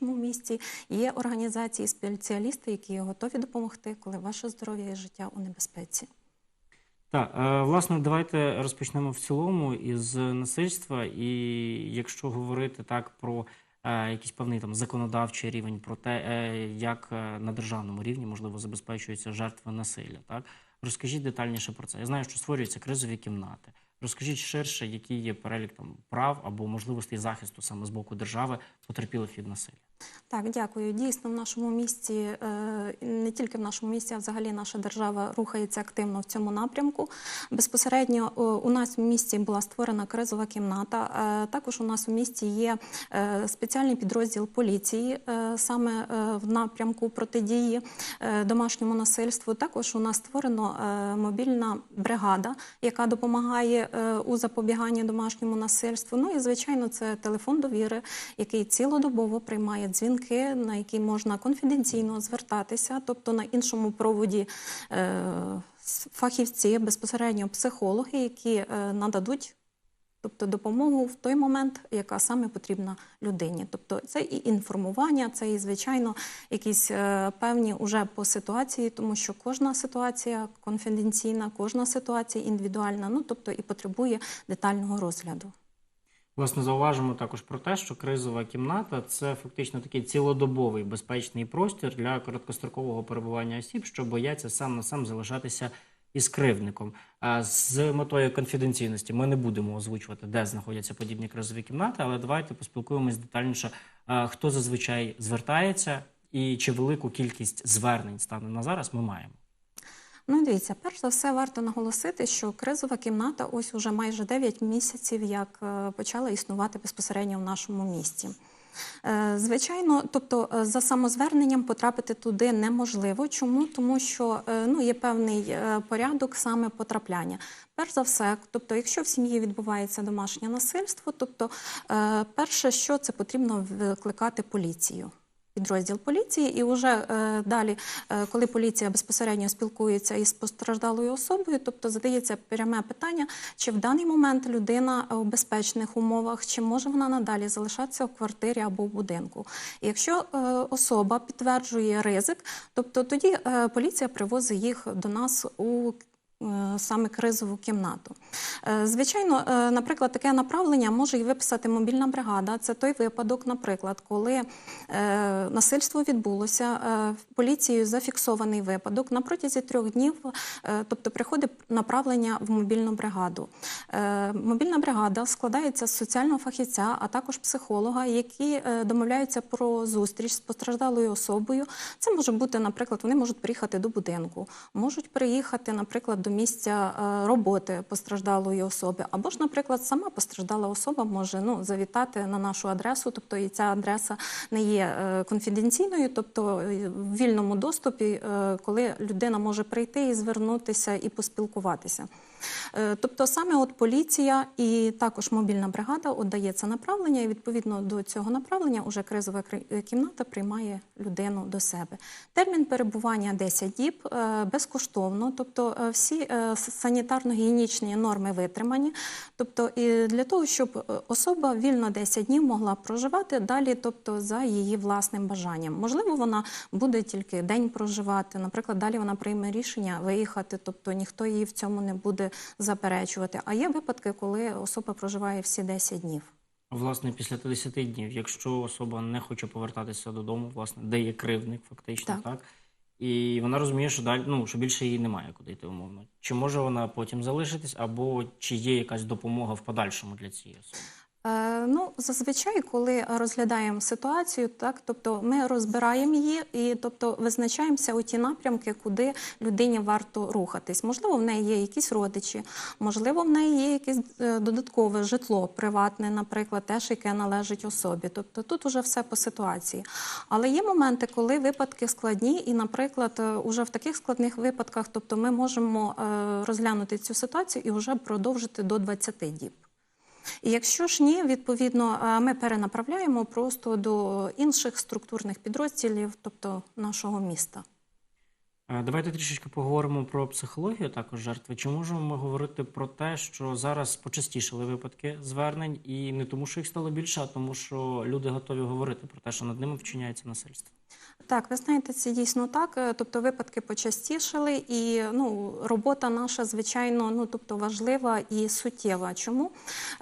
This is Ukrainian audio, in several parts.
нашому місті є організації, спеціалісти, які готові допомогти, коли ваше здоров'я і життя у небезпеці. Так, е, власне, давайте розпочнемо в цілому із насильства. І якщо говорити так про е, якийсь певний там законодавчий рівень, про те, е, як на державному рівні можливо забезпечуються жертви насилля, так розкажіть детальніше про це. Я знаю, що створюються кризові кімнати. Розкажіть ширше, який є перелік там прав або можливостей захисту саме з боку держави потерпілих від насилля. Так, дякую. Дійсно, в нашому місті, е, не тільки в нашому місті, а взагалі наша держава рухається активно в цьому напрямку. Безпосередньо е, у нас в місті була створена кризова кімната. Е, Також у нас у місті є спеціальний підрозділ поліції саме в напрямку протидії домашньому насильству. Також у нас створено мобільна бригада, яка допомагає у запобіганні домашньому насильству. Ну і звичайно, це телефон довіри, який цілодобово приймає дзвінки, на які можна конфіденційно звертатися, тобто на іншому проводі. е, Фахівці, безпосередньо психологи, які е, нададуть тобто допомогу в той момент, яка саме потрібна людині. Тобто це і інформування, це і звичайно якісь е, певні уже по ситуації, тому що кожна ситуація конфіденційна, кожна ситуація індивідуальна, ну тобто і потребує детального розгляду. Власне, зауважимо також про те, що кризова кімната це фактично такий цілодобовий безпечний простір для короткострокового перебування осіб, що бояться сам на сам залишатися із кривдником. А з метою конфіденційності ми не будемо озвучувати, де знаходяться подібні кризові кімнати, але давайте поспілкуємось детальніше, хто зазвичай звертається і чи велику кількість звернень станом на зараз ми маємо. Ну, дивіться, перш за все, варто наголосити, що кризова кімната ось уже майже 9 місяців, як е, почала існувати безпосередньо в нашому місті. Е, Звичайно, тобто е, за самозверненням потрапити туди неможливо. Чому? Тому що ну, є певний порядок саме потрапляння. Перш за все, тобто, якщо в сім'ї відбувається домашнє насильство, тобто перше, що це потрібно викликати поліцію підрозділ поліції, і вже е, далі, е, коли поліція безпосередньо спілкується із постраждалою особою, тобто задається пряме питання, чи в даний момент людина у безпечних умовах, чи може вона надалі залишатися в квартирі або в будинку. І якщо е, особа підтверджує ризик, тобто тоді поліція привозить їх до нас у Саме кризову кімнату. Е, Звичайно, е, наприклад, таке направлення може і виписати мобільна бригада. Це той випадок, наприклад, коли е, насильство відбулося, е, поліцією зафіксований випадок. На протязі трьох днів, е, тобто приходить направлення в мобільну бригаду. Е, Мобільна бригада складається з соціального фахівця, а також психолога, які е, домовляються про зустріч з постраждалою особою. Це може бути, наприклад, вони можуть приїхати до будинку, можуть приїхати, наприклад, до місця е, роботи постраждалої особи, або ж, наприклад, сама постраждала особа може ну, завітати на нашу адресу, тобто і ця адреса не є е, конфіденційною, тобто е, в вільному доступі, коли людина може прийти і звернутися і поспілкуватися. Е, Тобто саме от поліція і також мобільна бригада отдає це направлення, і відповідно до цього направлення уже кризова кімната приймає людину до себе. Термін перебування 10 діб е, безкоштовно, тобто е, всі е, санітарно-гігієнічні норми витримані. Тобто і для того, щоб е, особа вільно 10 днів могла проживати далі, тобто за її власним бажанням. Можливо, вона буде тільки день проживати. Наприклад, далі вона прийме рішення виїхати, тобто ніхто її в цьому не буде заперечувати. А є випадки, коли особа проживає всі 10 днів. Власне, після 10 днів, якщо особа не хоче повертатися додому, власне, де є кривник, фактично, так. Так. І вона розуміє, що далі ну що більше їй немає куди йти умовно. Чи може вона потім залишитись, або чи є якась допомога в подальшому для цієї особи? Е, ну, зазвичай, коли розглядаємо ситуацію, так тобто ми розбираємо її і тобто визначаємося у ті напрямки, куди людині варто рухатись. Можливо, в неї є якісь родичі, можливо, в неї є якесь е, додаткове житло, приватне, наприклад, теж яке належить особі. Тобто тут уже все по ситуації. Але є моменти, коли випадки складні, і, наприклад, е, уже в таких складних випадках, тобто ми можемо розглянути цю ситуацію і вже продовжити до 20 діб. І якщо ж ні, відповідно, е, ми перенаправляємо просто до інших структурних підрозділів, тобто нашого міста. Е, Давайте трішечки поговоримо про психологію також жертви. Чи можемо ми говорити про те, що зараз почастішали випадки звернень, і не тому, що їх стало більше, а тому, що люди готові говорити про те, що над ними вчиняється насильство? Так, ви знаєте, це дійсно так. Е, Тобто випадки почастішали, і ну, робота наша, звичайно, ну тобто важлива і суттєва. Чому?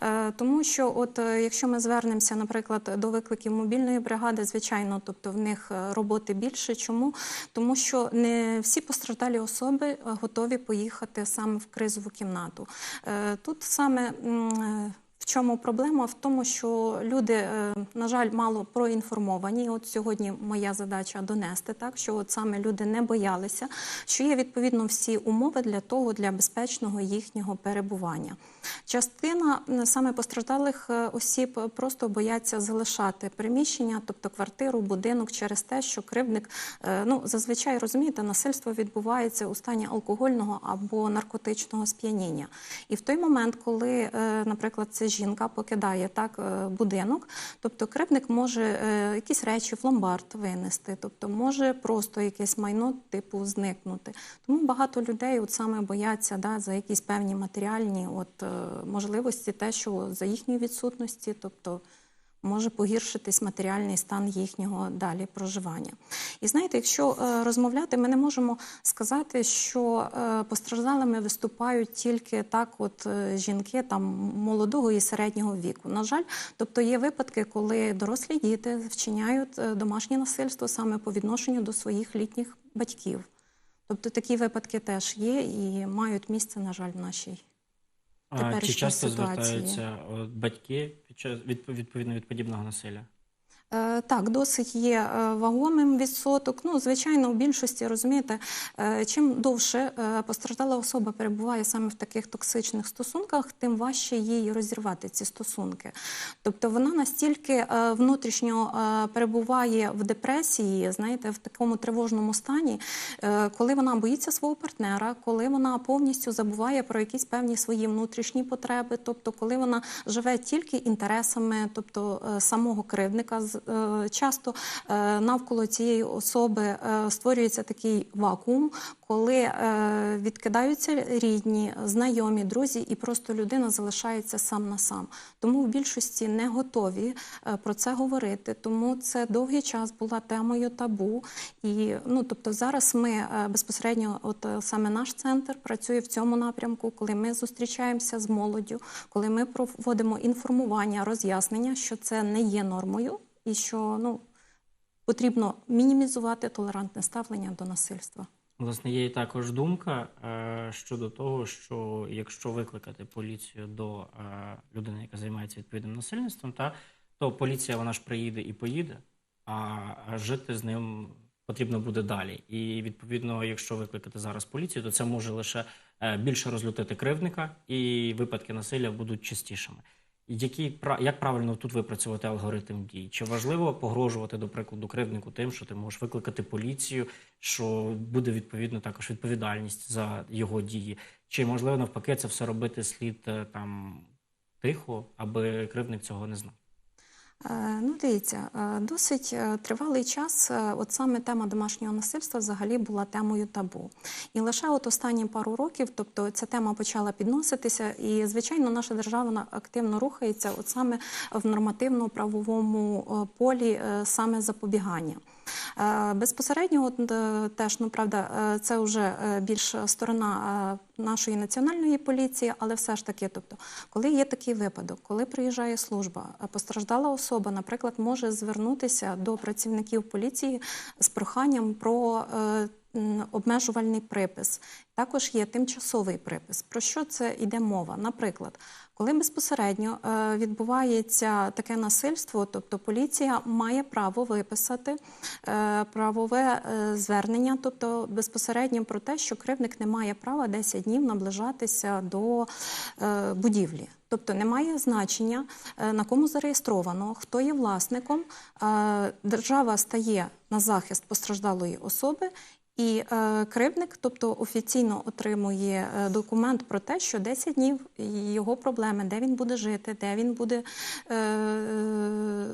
Е, тому що, от е, якщо ми звернемося, наприклад, до викликів мобільної бригади, звичайно, тобто в них е, роботи більше. Чому? Тому що не всі постраждалі особи готові поїхати саме в кризову кімнату. Е, тут саме. е, чому проблема? В тому, що люди, е, на жаль, мало проінформовані. От сьогодні моя задача донести так, що от саме люди не боялися, що є відповідно всі умови для того, для безпечного їхнього перебування. Частина саме постраждалих е, осіб просто бояться залишати приміщення, тобто квартиру, будинок, через те, що кривдник, е, ну зазвичай розумієте, насильство відбувається у стані алкогольного або наркотичного сп'яніння. І в той момент, коли, наприклад, ця жінка покидає так е, будинок, тобто кривдник може е, якісь речі в ломбард винести, тобто може просто якесь майно типу зникнути. Тому багато людей от саме бояться да, за якісь певні матеріальні от, е, можливості, те, що за їхньої відсутності, тобто може погіршитись матеріальний стан їхнього далі проживання. І знаєте, якщо е, розмовляти, ми не можемо сказати, що е, постраждалими виступають тільки так, от е, жінки там молодого і середнього віку. На жаль, тобто є випадки, коли дорослі діти вчиняють домашнє насильство саме по відношенню до своїх літніх батьків. Тобто такі випадки теж є і мають місце, на жаль, в нашій. А Чи часто ситуації. звертаються от, батьки під час від- відповідно від подібного насилля? Е, Так, досить є е, вагомим відсоток. Ну, звичайно, у більшості розумієте, е, чим довше постраждала особа перебуває саме в таких токсичних стосунках, тим важче їй розірвати ці стосунки. Тобто вона настільки внутрішньо перебуває в депресії, знаєте, в такому тривожному стані, коли вона боїться свого партнера, коли вона повністю забуває про якісь певні свої внутрішні потреби, тобто коли вона живе тільки інтересами, тобто самого кривдника, з- часто е, навколо цієї особи е, створюється такий вакуум, коли е, відкидаються рідні, знайомі, друзі, і просто людина залишається сам на сам. Тому в більшості не готові е, про це говорити. Тому це довгий час була темою табу. І ну тобто зараз ми е, безпосередньо, от е, саме наш центр працює в цьому напрямку, коли ми зустрічаємося з молоддю, коли ми проводимо інформування, роз'яснення, що це не є нормою, і що ну потрібно мінімізувати толерантне ставлення до насильства. Власне, є і також думка е, щодо того, що якщо викликати поліцію до е, людини, яка займається відповідним насильництвом, та то поліція вона ж приїде і поїде, а жити з ним потрібно буде далі. І відповідно, якщо викликати зараз поліцію, то це може лише е, більше розлютити кривдника, і випадки насилля будуть частішими. Які як правильно тут випрацювати алгоритм дій? Чи важливо погрожувати, до прикладу, кривднику тим, що ти можеш викликати поліцію, що буде відповідно також відповідальність за його дії? Чи можливо навпаки це все робити слід е, там тихо, аби кривдник цього не знав? Е, Ну, дивіться, е, досить е, тривалий час. От саме тема домашнього насильства взагалі була темою табу. І лише от останні пару років, тобто ця тема почала підноситися, і звичайно, наша держава активно рухається, от саме в нормативно-правовому полі саме запобігання. Е, Безпосередньо, от, е, теж, ну правда, е, це вже більш сторона нашої національної поліції, але все ж таки, тобто, коли є такий випадок, коли приїжджає служба, постраждала особа, наприклад, може звернутися до працівників поліції з проханням про е, м, обмежувальний припис. Також є тимчасовий припис. Про що це йде мова? Наприклад, коли безпосередньо е, відбувається таке насильство, тобто поліція має право виписати е, правове е, звернення, тобто безпосередньо про те, що кривник не має права 10 днів наближатися до будівлі. Тобто немає значення, на кому зареєстровано, хто є власником. Держава стає на захист постраждалої особи І е, кривдник, тобто офіційно отримує е, документ про те, що 10 днів його проблеми, де він буде жити, де він буде е, е,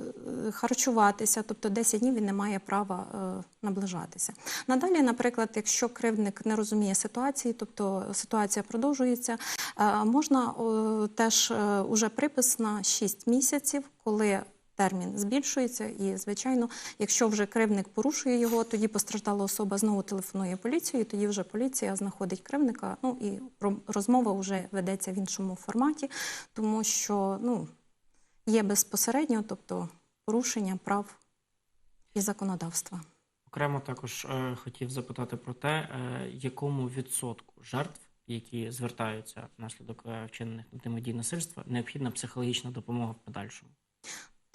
харчуватися, тобто 10 днів він не має права е, наближатися. Надалі, наприклад, якщо кривдник не розуміє ситуації, тобто ситуація продовжується, е, можна е, теж е, уже припис на 6 місяців, коли термін збільшується, і звичайно, якщо вже кривник порушує його, тоді постраждала особа знову телефонує поліцію, і тоді вже поліція знаходить кривника. Ну і ро- розмова вже ведеться в іншому форматі, тому що ну є безпосередньо, тобто порушення прав і законодавства. Окремо також е, хотів запитати про те, е, якому відсотку жертв, які звертаються внаслідок е, вчинених дій насильства, необхідна психологічна допомога в подальшому.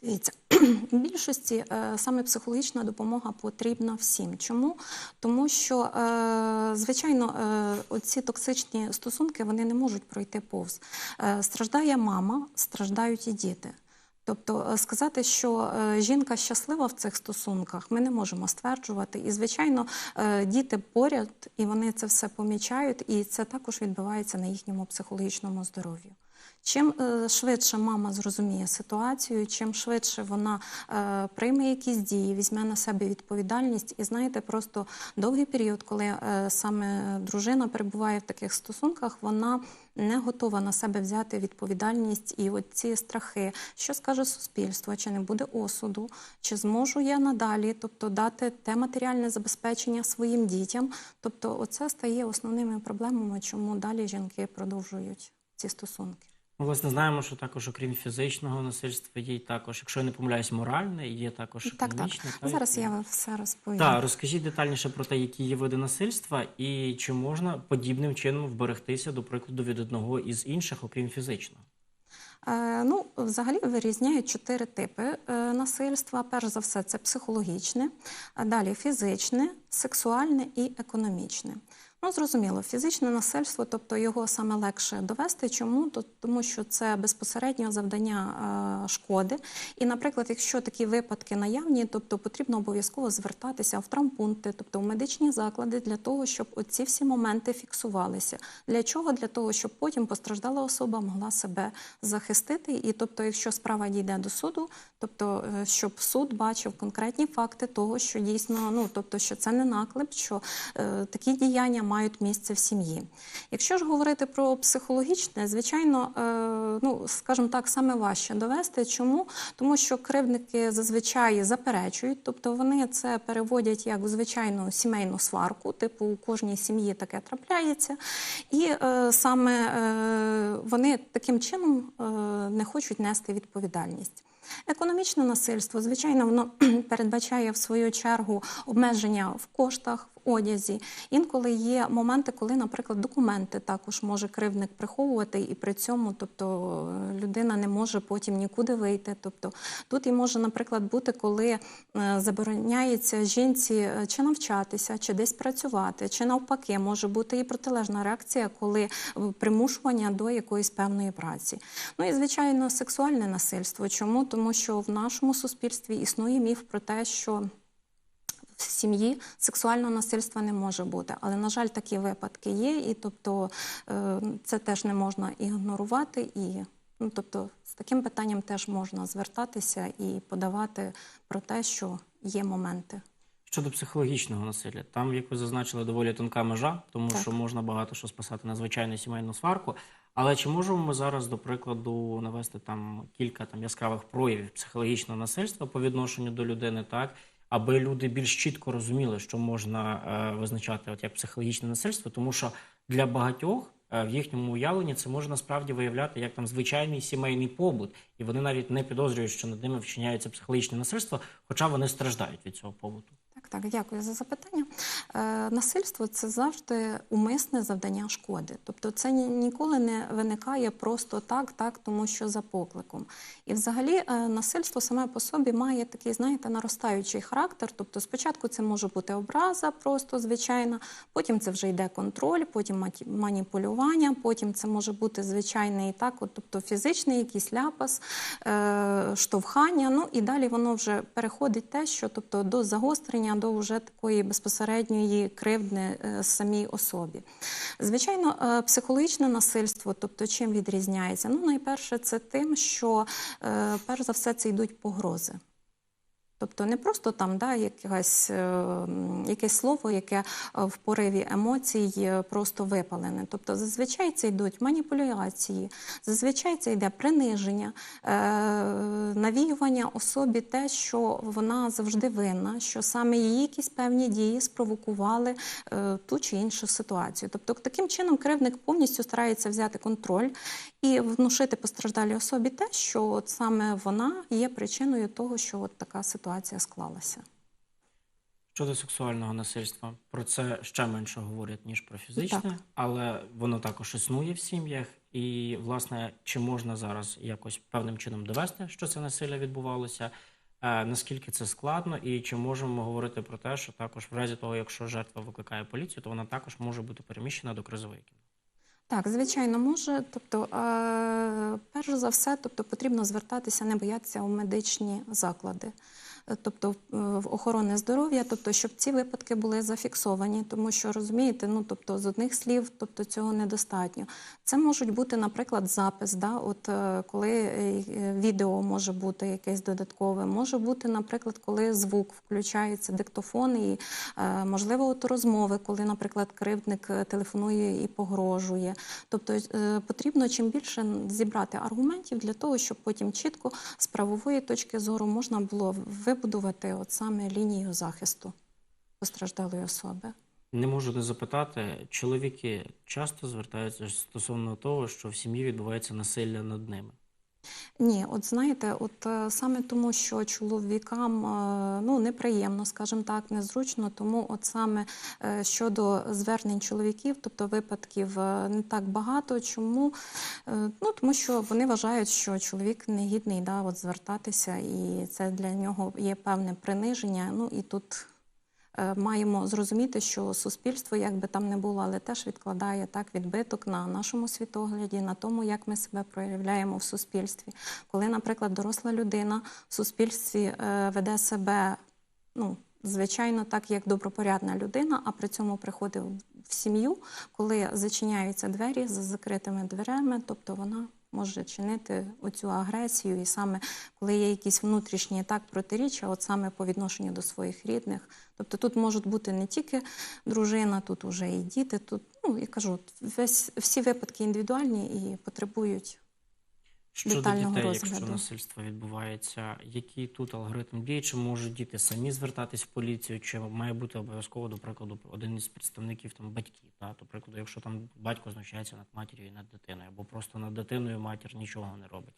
Дивіться, в більшості е, саме психологічна допомога потрібна всім. Чому? Тому що, е, звичайно, е, оці токсичні стосунки вони не можуть пройти повз. Страждає мама, страждають і діти. Тобто сказати, що жінка щаслива в цих стосунках, ми не можемо стверджувати. І, звичайно, діти поряд, і вони це все помічають, і це також відбувається на їхньому психологічному здоров'ю. Чим е, швидше мама зрозуміє ситуацію, чим швидше вона е, прийме якісь дії, візьме на себе відповідальність, і знаєте, просто довгий період, коли е, саме дружина перебуває в таких стосунках, вона не готова на себе взяти відповідальність і от ці страхи, що скаже суспільство, чи не буде осуду, чи зможу я надалі, тобто дати те матеріальне забезпечення своїм дітям. Тобто, оце стає основними проблемами, чому далі жінки продовжують ці стосунки. Ми, власне, знаємо, що також, окрім фізичного насильства, є й також, якщо я не помиляюсь, моральне, є також Так, так. економічне. Зараз я вам все розповім. Так, розкажіть детальніше про те, які є види насильства, і чи можна подібним чином вберегтися, до прикладу, від одного із інших, окрім фізичного. Е, Ну, взагалі вирізняють чотири типи е, насильства. Перш за все, це психологічне, далі фізичне, сексуальне і економічне. Ну, зрозуміло, фізичне насильство, тобто його саме легше довести. Чому? Тому що це безпосередньо завдання е, шкоди. І, наприклад, якщо такі випадки наявні, тобто потрібно обов'язково звертатися в травмпункти, тобто в медичні заклади, для того, щоб оці всі моменти фіксувалися. Для чого? Для того, щоб потім постраждала особа могла себе захистити. І тобто, якщо справа дійде до суду, тобто е, щоб суд бачив конкретні факти того, що дійсно, ну тобто, що це не наклеп, що е, такі діяння мають місце в сім'ї. Якщо ж говорити про психологічне, звичайно, е, ну скажімо так, саме важче довести. Чому? Тому що кривдники зазвичай заперечують, тобто вони це переводять як в звичайну сімейну сварку, типу у кожній сім'ї таке трапляється, і е, саме е, вони таким чином не хочуть нести відповідальність. Економічне насильство, звичайно, воно передбачає в свою чергу обмеження в коштах, одязі. Інколи є моменти, коли, наприклад, документи також може кривдник приховувати, і при цьому, тобто, людина не може потім нікуди вийти. Тобто тут і може, наприклад, бути, коли е, забороняється жінці е, чи навчатися, чи десь працювати, чи навпаки, може бути і протилежна реакція, коли е, примушування до якоїсь певної праці. Ну і звичайно, сексуальне насильство. Чому? Тому що в нашому суспільстві існує міф про те, що в сім'ї сексуального насильства не може бути. Але, на жаль, такі випадки є, і тобто е, це теж не можна ігнорувати. І ну, тобто, з таким питанням теж можна звертатися і подавати про те, що є моменти. Щодо психологічного насилля, там, як ви зазначили, доволі тонка межа, тому Так. що можна багато що списати на звичайну сімейну сварку. Але чи можемо ми зараз, до прикладу, навести там кілька там яскравих проявів психологічного насильства по відношенню до людини, так аби люди більш чітко розуміли, що можна е, визначати от як психологічне насильство, тому що для багатьох е, в їхньому уявленні це може насправді виявляти як там звичайний сімейний побут, і вони навіть не підозрюють, що над ними вчиняється психологічне насильство, хоча вони страждають від цього побуту. Так, так, дякую за запитання. Е, насильство це завжди умисне завдання шкоди. Тобто це ні- ніколи не виникає просто так, так, тому що за покликом. І взагалі е, насильство саме по собі має такий, знаєте, наростаючий характер. Тобто спочатку це може бути образа, просто звичайна, потім це вже йде контроль, потім маніпулювання, потім це може бути звичайний так, от, тобто фізичний якийсь ляпас, е, штовхання. Ну і далі воно вже переходить те, що тобто до загострення до вже такої безпосередньої кривдни е, самій особі. Звичайно, е, психологічне насильство, тобто чим відрізняється? Ну, найперше, це тим, що е, перш за все це йдуть погрози. Тобто не просто там да, якась, е, якесь слово, яке е, в пориві емоцій просто випалене. Тобто зазвичай це йдуть маніпуляції, зазвичай це йде приниження, е, навіювання особі те, що вона завжди винна, що саме її якісь певні дії спровокували ту чи іншу ситуацію. Тобто таким чином кривник повністю старається взяти контроль і внушити постраждалій особі те, що от саме вона є причиною того, що от така ситуація склалася. Щодо сексуального насильства, про це ще менше говорять, ніж про фізичне, Так. але воно також існує в сім'ях. І, власне, чи можна зараз якось певним чином довести, що це насилля відбувалося? Е, наскільки це складно, і чи можемо ми говорити про те, що також в разі того, якщо жертва викликає поліцію, то вона також може бути переміщена до кризової кімнати? Так, звичайно, може. Тобто, е, перш за все, тобто потрібно звертатися, не боятися у медичні заклади. Тобто е, в охорони здоров'я, тобто, щоб ці випадки були зафіксовані, тому що розумієте, ну тобто з одних слів, тобто цього недостатньо. Це можуть бути, наприклад, запис, да, от е, коли е, відео може бути якесь додаткове, може бути, наприклад, коли звук включається, диктофон і можливо от розмови, коли, наприклад, кривдник телефонує і погрожує. Тобто потрібно чим більше зібрати аргументів для того, щоб потім чітко з правової точки зору можна було вибудувати от саме лінію захисту постраждалої особи. Не можу не запитати, чоловіки часто звертаються стосовно того, що в сім'ї відбувається насилля над ними. Ні, от знаєте, от е, саме тому, що чоловікам е, ну неприємно, скажімо так, незручно, тому от саме е, щодо звернень чоловіків, тобто випадків не так багато. Чому? Ну тому що вони вважають, що чоловік не гідний да, от звертатися, і це для нього є певне приниження. Ну і тут. Е, Маємо зрозуміти, що суспільство, як би там не було, але теж відкладає так відбиток на нашому світогляді, на тому, як ми себе проявляємо в суспільстві. Коли, наприклад, доросла людина в суспільстві е, веде себе, ну, звичайно, так, як добропорядна людина, а при цьому приходить в сім'ю, коли зачиняються двері за закритими дверями, тобто вона може чинити оцю агресію, і саме коли є якісь внутрішні так протиріччя, от саме по відношенню до своїх рідних. Тобто тут можуть бути не тільки дружина, тут уже і діти. Тут ну я кажу, весь всі випадки індивідуальні і потребують Щодо Детального дітей, якщо насильство відбувається, який тут алгоритм дій? Чи можуть діти самі звертатись в поліцію, чи має бути обов'язково, до прикладу, один із представників там батьків? Та? До прикладу, якщо там батько знущається над матір'ю і над дитиною, або просто над дитиною матір нічого не робить.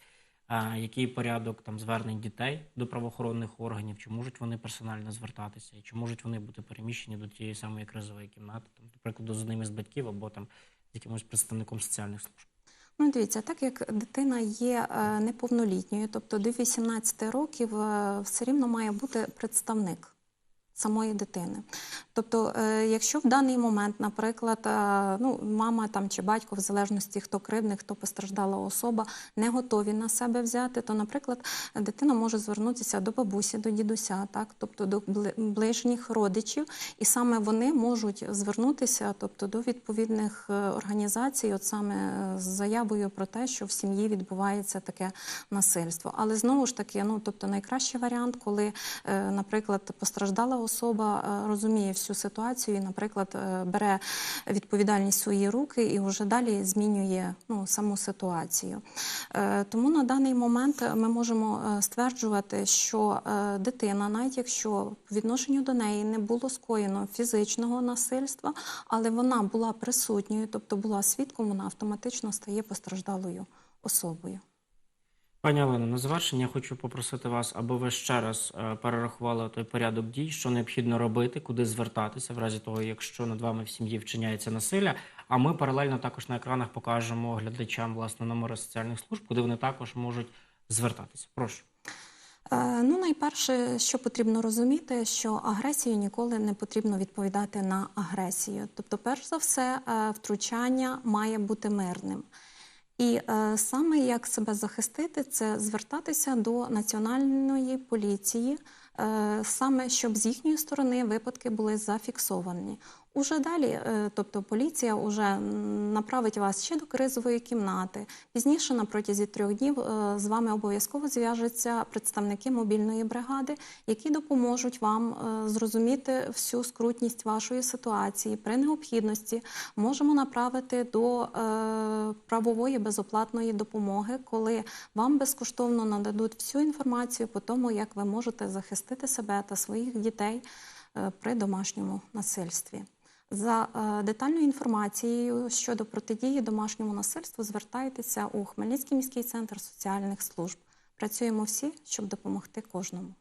А який порядок там звернень дітей до правоохоронних органів? Чи можуть вони персонально звертатися, і чи можуть вони бути переміщені до тієї самої кризової кімнати, там, до прикладу, з одним із батьків або там з якимось представником соціальних служб? Ну, дивіться, так як дитина є е, неповнолітньою, тобто до 18 років е, все рівно має бути представник самої дитини. Тобто, е, якщо в даний момент, наприклад, е, ну, мама там чи батько, в залежності хто кривдник, хто постраждала особа, не готові на себе взяти, то, наприклад, дитина може звернутися до бабусі, до дідуся, так, тобто до ближніх родичів, і саме вони можуть звернутися, тобто до відповідних е, організацій, от саме з заявою про те, що в сім'ї відбувається таке насильство. Але знову ж таки, ну тобто найкращий варіант, коли, наприклад, постраждала особа е, розуміє всю ситуацію, і, наприклад, е, бере відповідальність в свої руки і вже далі змінює ну, саму ситуацію. Е, Тому на даний момент ми можемо стверджувати, що дитина, навіть якщо по відношенню до неї не було скоєно фізичного насильства, але вона була присутньою, тобто була свідком, вона автоматично стає постраждалою особою. Пані Олено, на завершення хочу попросити вас, аби ви ще раз е, перерахували той порядок дій, що необхідно робити, куди звертатися, в разі того, якщо над вами в сім'ї вчиняється насилля. А ми паралельно також на екранах покажемо глядачам власне номери соціальних служб, куди вони також можуть звертатися. Прошу. Е, Ну, найперше, що потрібно розуміти, що агресію ніколи не потрібно відповідати на агресію. Тобто, перш за все, е, втручання має бути мирним. І е, саме як себе захистити, це звертатися до національної поліції е, саме щоб з їхньої сторони випадки були зафіксовані. Уже далі, е, тобто поліція вже направить вас ще до кризової кімнати. Пізніше, на протязі трьох днів, е, з вами обов'язково зв'яжуться представники мобільної бригади, які допоможуть вам е, зрозуміти всю скрутність вашої ситуації. При необхідності можемо направити до правової безоплатної допомоги, коли вам безкоштовно нададуть всю інформацію по тому, як ви можете захистити себе та своїх дітей при домашньому насильстві. За е, детальною інформацією щодо протидії домашньому насильству звертайтеся у Хмельницький міський центр соціальних служб. Працюємо всі, щоб допомогти кожному.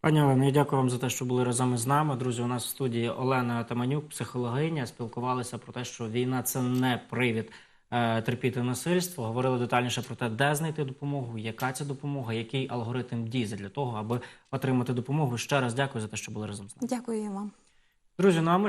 Пані Олено, я дякую вам за те, що були разом із нами. Друзі, у нас в студії Олена Атаманюк, психологиня. Спілкувалися про те, що війна це не привід е, терпіти насильство. Говорили детальніше про те, де знайти допомогу, яка ця допомога, який алгоритм дій для того, аби отримати допомогу. Ще раз дякую за те, що були разом з нами. Дякую вам. Друзі, ну а ми